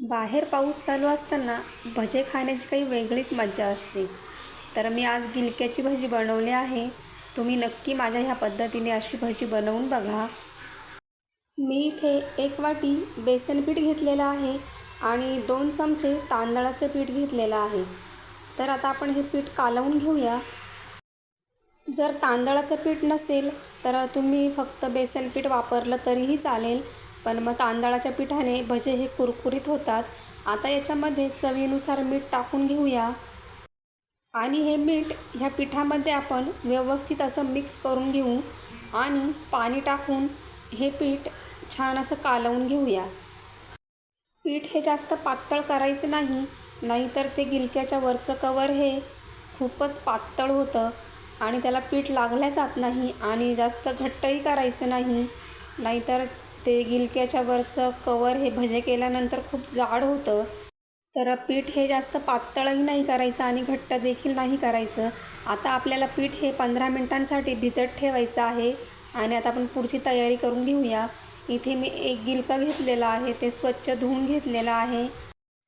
बाहेर पाऊस चालू असताना भजे खाण्याची काही वेगळीच मज्जा असते. तर मी आज गिलक्याची भजी बनवली आहे. तुम्ही नक्की माझ्या ह्या पद्धतीने अशी भजी बनवून बघा. मी इथे एक वाटी बेसन पीठ घेतलेलं आहे आणि दोन चमचे तांदळाचं पीठ घेतलेलं आहे. तर आता आपण हे पीठ कालवून घेऊया. जर तांदळाचं पीठ नसेल तर तुम्ही फक्त बेसन पीठ वापरलं तरीही चालेल. पण मग तांदळाच्या पिठाने भजे हे कुरकुरीत होतात. आता याच्यामध्ये चवीनुसार मीठ टाकून घेऊया. आणि हे मीठ ह्या पिठामध्ये आपण व्यवस्थित असं मिक्स करून घेऊ. आणि पाणी टाकून हे पीठ छान असं कालवून घेऊया. पीठ हे जास्त पातळ करायचं नाही नाहीतर ते गिलक्याच्या वरचं कवर हे खूपच पातळ होतं. आणि त्याला पीठ लागल्या जात नाही आणि जास्त घट्टही करायचं नाही नाहीतर ते गिलक्याच्या वरचं कवर हे भजे केल्यानंतर खूप जाड होतं. तर पीठ हे जास्त पातळही नाही करायचं आणि घट्ट देखील नाही करायचं. आता आपल्याला पीठ हे पंधरा मिनटांसाठी भिजत ठेवायचं आहे आणि आता आपण पुढची तयारी करून घेऊया. इथे मी एक गिलकं घेतलेला आहे ते स्वच्छ धुवून घेतलेलं आहे.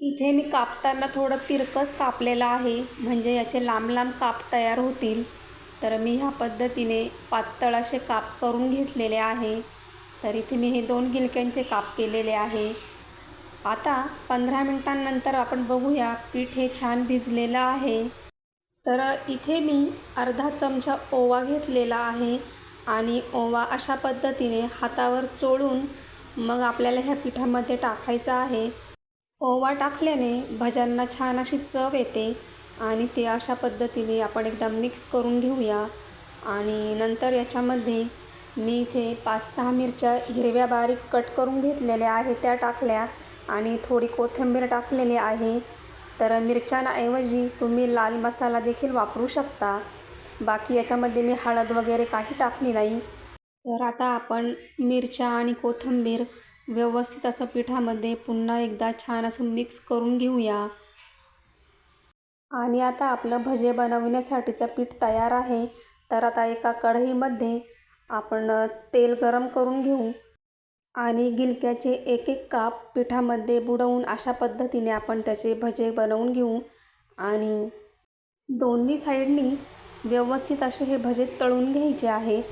इथे मी कापताना थोडं तिरकस कापलेलं आहे म्हणजे याचे लांब लांब काप तयार होतील. तर मी ह्या पद्धतीने पातळ असे काप करून घेतलेले आहे. तर इथे मी हे दोन गिलक्यांचे काप केलेले आहे. आता पंधरा मिनटांनंतर आपण बघूया पीठ हे छान भिजलेलं आहे. तर इथे मी अर्धा चमचा ओवा घेतलेला आहे आणि ओवा अशा पद्धतीने हातावर चोळून मग आपल्याला ह्या पिठामध्ये टाकायचं आहे. ओवा टाकल्याने भज्यांना छान अशी चव येते आणि ते अशा पद्धतीने आपण एकदा मिक्स करून घेऊया आणि नंतर याच्यामध्ये मी इथे पाच सहा मिरच्या हिरव्या बारीक कट करून घेतलेल्या आहे त्या टाकल्या आणि थोडी कोथिंबीर टाकलेली आहे. तर मिरच्यांऐवजी तुम्ही लाल मसाला देखील वापरू शकता. बाकी याच्यामध्ये मी हळद वगैरे काही टाकली नाही. तर आता आपण मिरच्या आणि कोथिंबीर व्यवस्थित असं पिठामध्ये पुन्हा एकदा छान असं मिक्स करून घेऊया. आणि आता आपलं भजे बनवण्यासाठीचं पीठ तयार आहे. तर आता एका कढईमध्ये आपण तेल गरम करून घेऊ आणि गिलक्याचे एक एक काप पिठामध्ये बुडवून अशा पद्धतीने आपण त्याचे भजे बनवून घेऊ आणि दोन्ही साईडनी व्यवस्थित असे हे भजे तळून घ्यायचे आहेत.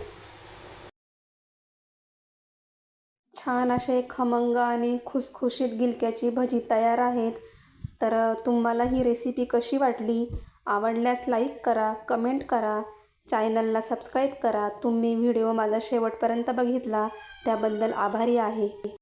छान असे खमंग आणि खुसखुशीत गिलक्याची भजी तयार आहेत. तर तुम्हाला ही रेसिपी कशी वाटली? आवडल्यास लाईक करा कमेंट करा. चॅनलला सबस्क्राईब करा. तुम्ही व्हिडिओ माझा शेवटपर्यंत बघितला त्याबद्दल आभारी आहे.